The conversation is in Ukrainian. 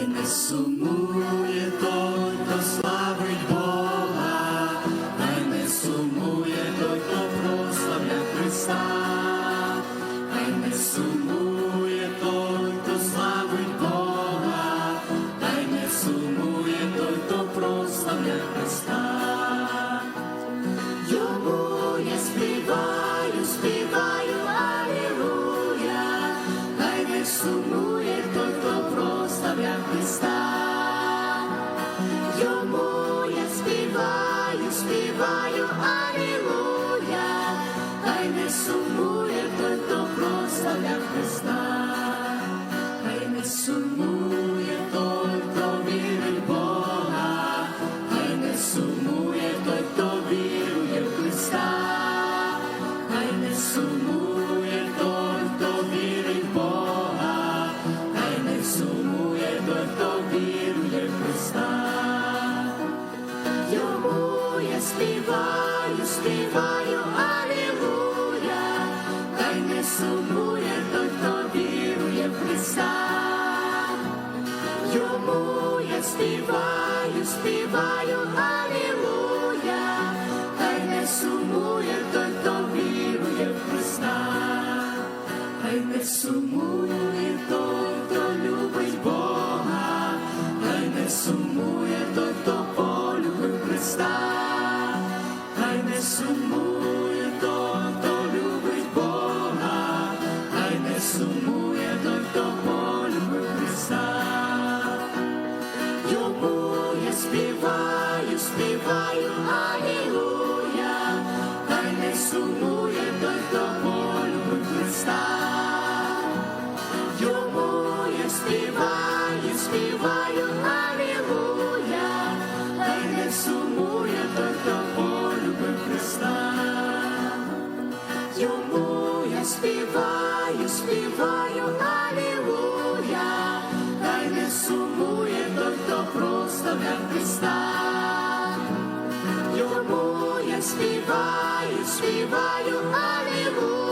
не сумує, той, хто славить Бога, хай не сумує, той, хто Христа, хай не сумує, той, хто славить Бога, хай не сумує, той, хто прославляє Христа, йому я співаю, співаю, алілуя, хай не сумує той славя Христа, йому я співаю, співаю, алілуя, хай несу. Вірує Христа. Йому я співаю, співаю, алілуя, хай не сумує той, хто вірує в Христа. Йому я співаю, співаю, алілуя, хай не сумує той, хто вірує в Христа. Хай не сумує той, співаю, алілуя, хай не сумує той, хто полюбив Христа. Йому я співаю, співаю, алілуя, хай не сумує той, хто полюбив Христа. Йому я співаю, співаю, алілуя, співаю, співаю, алілуя,